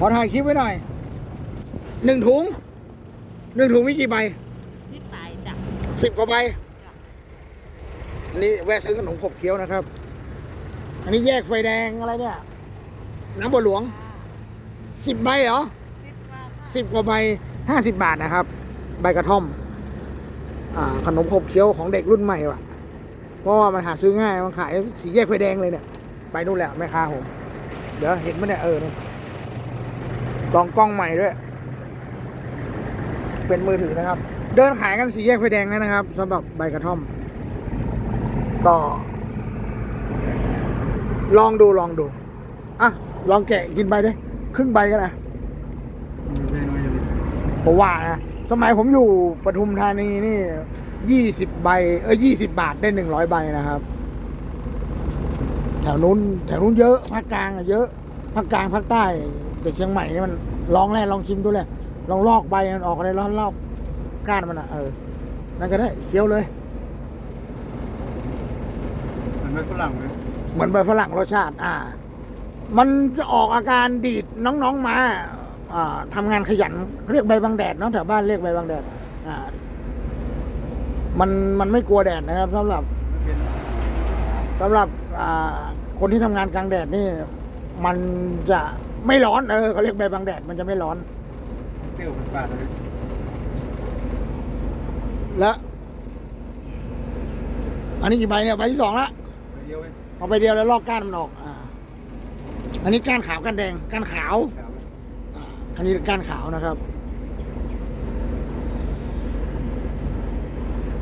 ขอถ่ายคลิปไว้หน่อย หนึ่งถุง หนึ่งถุงมีกี่ใบที่ปลายจ้ะสิบกว่าใบ อันนี้แวะซื้อขนมขบเคี้ยวนะครับ อันนี้แยกไฟแดงอะไรเนี่ย น้ำบัวหลวง สิบใบเหรอที่ปลายสิบกว่าใบห้าสิบบาทนะครับ ใบกระท่อม อ่า ขนมขบเคี้ยวของเด็กรุ่นใหม่ว่ะ เพราะว่ามันหาซื้อง่าย มันขายสีแยกไฟแดงเลยเนี่ย ไปนู่นแหละแม่ค้าผม เดี๋ยวเห็นมั้ยเนี่ยเออนู่นก ลองกล้องใหม่ด้วย เป็นมือถือนะครับ เดินขายกันสีแยกไฟแดงนะครับสำหรับใบกระท่อมก็ลองดูลองดู อะ ลองแกะกินใบดิครึ่งใบก็ได้ผมว่านะสมัยผมอยู่ปทุมธานีนี่ยี่สิบใบ เออยี่สิบาทได้หนึ่งร้อยใบนะครับ แถวนู้นแถวนู้นเยอะภาคกลางอะเยอะ ภาคกลางภาคใต้แต่เชียงใหม่นี่มันลองแรกลองชิมดูเลยลองลอกใบมันออกอะไรลองลอกก้านมันอะเออนั่นก็ได้เคี้ยวเลยมันไม่ฝรั่งเลยเหมือนใบฝรั่งรสชาติ อ่า มันจะออกอาการดีดน้องๆมาอ่าทำงานขยันเขาเรียกใบบางแดดเนาะแถวบ้านเรียกใบบางแดด อ่า มันมันไม่กลัวแดดนะครับสำหรับเป็นสำหรับอ่าคนที่ทำงานกลางแดดนี่ มันจะไม่ร้อนเออเขาเรียกใบบางแดดมันจะไม่ร้อน เปรี้ยวเป็นฝาดเลยแล้วอันนี้กี่ใบเนี่ยใบที่สองละไปเดียวเองเอาไปเดียวแล้วลอกก้านมันออกอ่าอันนี้ก้านขาวก้านแดงก้านขาวขาวอ่าอันนี้ก้านขาวนะครับ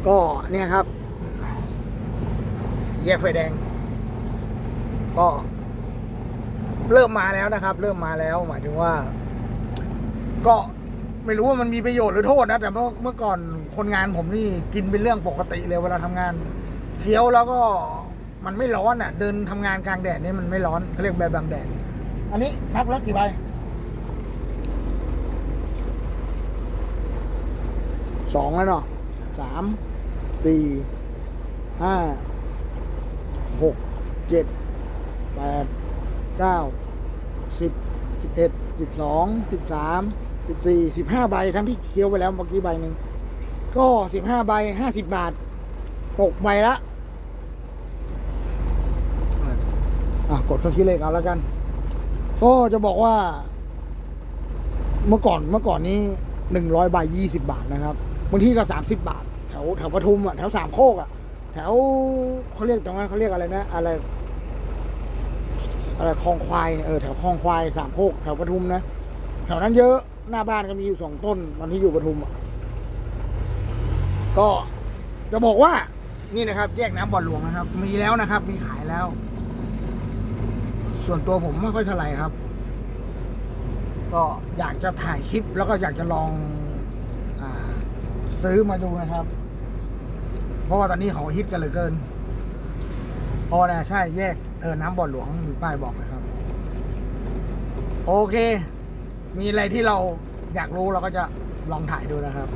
ก็เนี่ยครับสี่แยกไฟแดง ก็ เริ่มมาแล้วนะครับ เริ่มมาแล้วหมายถึงว่า ก็ไม่รู้ว่ามันมีประโยชน์หรือโทษนะ แต่เมื่อเมื่อก่อนคนงานผมนี่กินเป็นเรื่องปกติเลยเวลาทำงานเคี้ยวแล้วก็มันไม่ร้อนอะ เดินทำงานกลางแดดนี่มันไม่ร้อนเขาเรียกใบบางแดด อันนี้นับแล้วกี่ใบสองแล้วเนาะสามสี่ห้าหกเจ็ดแปด เก้าสิบสิบเอ็ดสิบสองสิบสามสิบสี่สิบห้าใบทั้งที่เคี้ยวไปแล้วเมื่อกี้ใบหนึ่งก็สิบห้าใบห้าสิบบาทตกใบละอะกดเครื่องคิดเลขเอาแล้วกัน ก็จะบอกว่า เมื่อก่อนเมื่อก่อนนี้หนึ่งร้อยใบยี่สิบาทนะครับบางทีก็สามสิบบาท แถวแถวปทุมอะแถวสามโคกอะแถวเขาเรียกตรงนั้นเขาเรียกอะไรนะ อะไร อะไรคลองควายเออแถวคลองควายสามโคกแถวปทุมนะแถวนั้นเยอะหน้าบ้านก็มีอยู่สองต้นตอนที่อยู่ปทุมก็จะบอกว่า นี่นะครับ แยกน้ำบ่อหลวงนะครับ มีแล้วนะครับ มีขายแล้ว ส่วนตัวผมไม่ค่อยเท่าไหร่ครับ ก็อยากจะถ่ายคลิปแล้วก็อยากจะลองอซื้อมาดูนะครับ เพราะว่าตอนนี้เขาฮิตกันเหลือเกินพอนะใช่แยก เออน้ำบ่อหลวงมีป้ายบอกนะครับ โอเค มีอะไรที่เราอยากรู้เราก็จะลองถ่ายดูนะครับ